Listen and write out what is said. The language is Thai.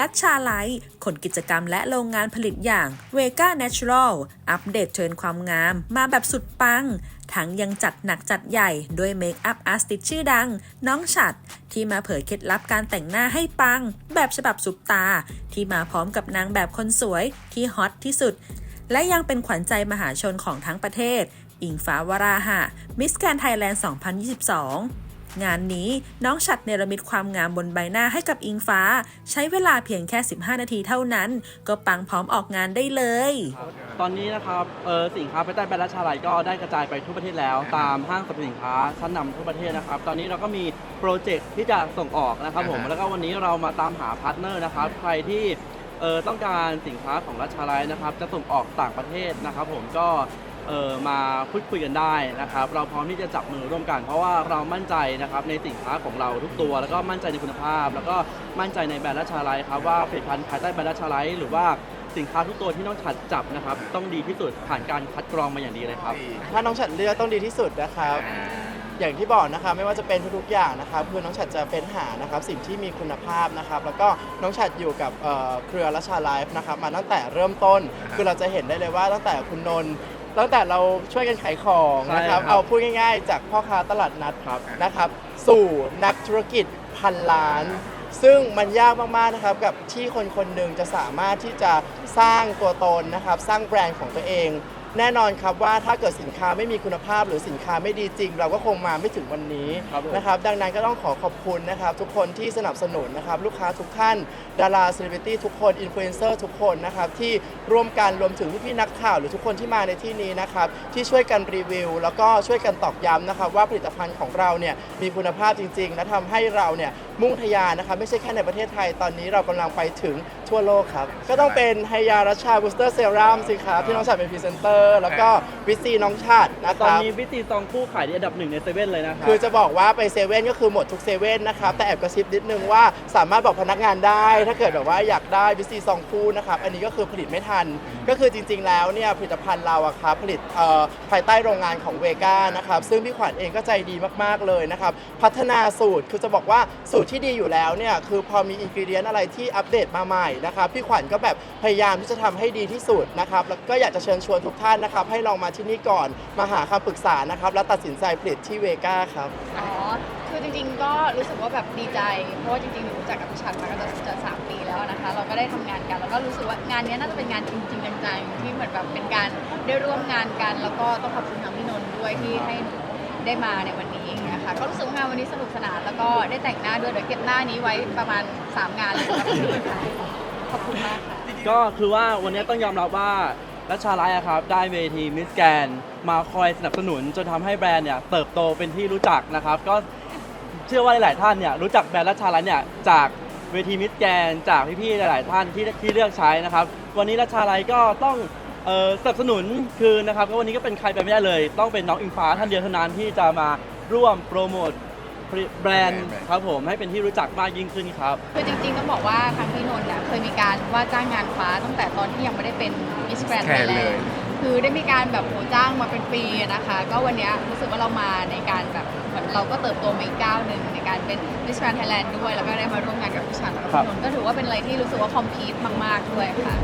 ลัชชาไลท์ขนกิจกรรมและโรงงานผลิตอย่าง Vega Natural อัปเดตเทรนความงาม มาแบบสุดปัง ทั้งยังจัดหนักจัดใหญ่ด้วยเมคอัพอาร์ติสชื่อดัง น้องฉัด ที่มาเผยเคล็ดลับการแต่งหน้าให้ปัง แบบฉบับสุปตา ที่มาพร้อมกับนางแบบคนสวยที่ฮอตที่สุด และยังเป็นขวัญใจมหาชนของทั้งประเทศ อิงฟ้าวราหะมิสแกนไทยแลนด์ 2022 งานนี้น้องฉัดเนรมิตความงามบนใบหน้าให้กับอิงฟ้า ใช้เวลาเพียงแค่ 15 นาทีเท่านั้น ก็ปังพร้อมออกงานได้เลย ตอนนี้นะครับเออสินค้าภายใต้แบรนด์ราชาไลก็ได้กระจายไปทั่วประเทศแล้ว ตามห้างสรรพสินค้าชั้นนำทั่วประเทศนะครับ ตอนนี้เราก็มีโปรเจกต์ที่จะส่งออกนะครับผมอ่าฮะแล้วก็วันนี้เรามาตามหาพาร์ทเนอร์นะครับใครที่เออต้องการสินค้าของราชาไลนะครับ จะส่งออกต่างประเทศนะครับ ผมก็ เออมาพูดคุยกันได้นะครับ เราพร้อมที่จะจับมือร่วมกัน เพราะว่าเรามั่นใจนะครับในสินค้าของเราทุกตัว แล้วก็มั่นใจในคุณภาพ แล้วก็มั่นใจในแบรนด์ราชาไลครับว่าผลิตภัณฑ์ภายใต้แบรนด์ราชาไลหรือว่าสินค้าทุกตัวที่น้องฉัดจับนะครับ ต้องดีที่สุดผ่านการคัดกรองมาอย่างดีเลยครับ ถ้าน้องฉัดเลือกต้องดีที่สุดนะครับ อย่างที่บอกนะครับไม่ว่าจะเป็นทุกๆอย่างนะครับคือน้องฉัดจะเป็นหานะครับสิ่งที่มีคุณภาพนะครับ แล้วก็น้องฉัดอยู่กับเอ่อเครือรัชาไลฟ์นะครับมาตั้งแต่เริ่มต้นคือเราจะเห็นได้เลยว่าตั้งแต่คุณนนท์ ตั้งแต่เราช่วยกันขายของนะครับ ใช่ครับเอาพูดง่ายๆ จากพ่อค้าตลาดนัดครับนะครับ สู่นักธุรกิจพันล้าน ซึ่งมันยากมากๆนะครับกับที่คนคนหนึ่งจะสามารถที่จะสร้างตัวตนนะครับ สร้างแบรนด์ของตัวเองแน่นอนครับว่าถ้าเกิดสินค้าไม่มีคุณภาพหรือสินค้าไม่ดีจริง เราก็คงมาไม่ถึงวันนี้ครับผม นะครับ ดังนั้นก็ต้องขอขอบคุณนะครับ ทุกคนที่สนับสนุนนะครับลูกค้าทุกท่าน ดาราเซเลบริตี้ทุกคนอินฟลูเอนเซอร์ทุกคนนะครับที่ร่วมกันรวมถึงพี่ๆนักข่าว หรือทุกคนที่มาในที่นี้นะครับที่ช่วยกันรีวิว แล้วก็ช่วยกันตอกย้ำนะครับว่าผลิตภัณฑ์ของเราเนี่ยมีคุณภาพจริงๆและทำให้เราเนี่ยมุ่งทะยานนะครับไม่ใช่แค่ในประเทศไทยตอนนี้เรากำลังไปถึงทั่วโลกครับ ก็ต้องเป็นไฮยารัชชาบูสเตอร์เซรั่มสิครับที่น้องฉัดเป็นพรีเซนเตอร์แล้วก็วิซีน้องชาตินะคตอนรับ นี้วิตีซองคู่ขายที่อันดับหนึ่งในเซเว่นเลยนะครับ คือจะบอกว่าไปเซเว่นก็คือหมดทุกเซเว่นนะครับ แต่แอบกระซิบนิดนึงว่าสามารถบอกพนักงานได้ ถ้าเกิดแบบว่าอยากได้วิซีซองคู่นะครับ อันนี้ก็คือผลิตไม่ทัน ก็คือจริง ๆ แล้วเนี่ยผลิตภัณฑ์เราอะครับผลิตเอ่อภายใต้โรงงานของเวก้านะครับ ซึ่งพี่ขวัญเองก็ใจดีมากๆเลยนะครับ พัฒนาสูตรคือจะบอกว่าสูตรที่ดีอยู่แล้วเนี่ยคือพอมีอินกิเดียนอะไรที่อัปเดตมาใหม่นะครับพี่ขวัญก็แบบพยายามที่จะทำให้ดีที่สุดนะครับแล้วก็อยากจะเชิญชวนทุกท่านนะครับ ให้ลองมาที่นี่ก่อนมาหาคำปรึกษานะครับ แล้วตัดสินใจผลิตที่เวก้าครับ อ๋อ คือจริงๆ ก็รู้สึกว่าแบบดีใจ เพราะว่าจริงๆหนูรู้จักกับพี่ชันมาก็จะจะสามปีแล้วนะคะ เราก็ได้ทำงานกัน แล้วก็รู้สึกว่างานนี้น่าจะเป็นงานจริงๆจังๆที่เหมือนแบบเป็นการได้ร่วมงานกัน แล้วก็ต้องขอบคุณทางพี่นนท์ด้วยที่ให้หนูได้มาในวันนี้นะคะก็รู้สึกว่างานวันนี้สนุกสนาน แล้วก็ได้แต่งหน้าด้วย เดี๋ยวเก็บหน้านี้ไว้ประมาณ 3 งานเลยค่ะ ขอบคุณมากค่ะก็คือว่าวันนี้ต้องยอมรับว่ารัชชาไลท์อะครับได้เวทีมิสแกนมาคอยสนับสนุนจนทำให้แบรนด์เนี่ยเติบโตเป็นที่รู้จักนะครับ ก็เชื่อว่าหลาย ๆ ท่านเนี่ยรู้จักแบรนด์รัชชาไลท์เนี่ยจากเวทีมิสแกนจากพี่ ๆ หลาย ๆ ท่านที่ที่เลือกใช้นะครับ วันนี้รัชชาไลท์ก็ต้องเอ่อสนับสนุนคือนะครับก็วันนี้ก็เป็นใครไปไม่ได้เลย ต้องเป็นน้องอิงฟ้าท่านเดียวเท่านั้นที่จะมาร่วมโปรโมท แบรนด์ ครับผมให้เป็นที่รู้จักมากยิ่งขึ้นครับ คือจริงๆต้องบอกว่าทางพี่นนท์เนี่ยเคยมีการว่าจ้างงานฟ้าตั้งแต่ตอนที่ยังไม่ได้เป็นมิสแกรนด์ไทยแลเลยนด์คือได้มีการแบบโหจ้างมาเป็นปีอะนะคะ ก็วันเนี้ยรู้สึกว่าเรามาในการแบบเหมือนเราก็เติบโตมาอีกก้าวหนึ่งในการเป็นมิสแกรนด์ไทยแลนด์ด้วย แล้วก็ได้มาร่วมงานกับพี่ชันแล้วก็ครับพี่นนท์ก็ถือว่าเป็นอะไรที่รู้สึกว่าคอมพีทมากๆด้วยค่ะ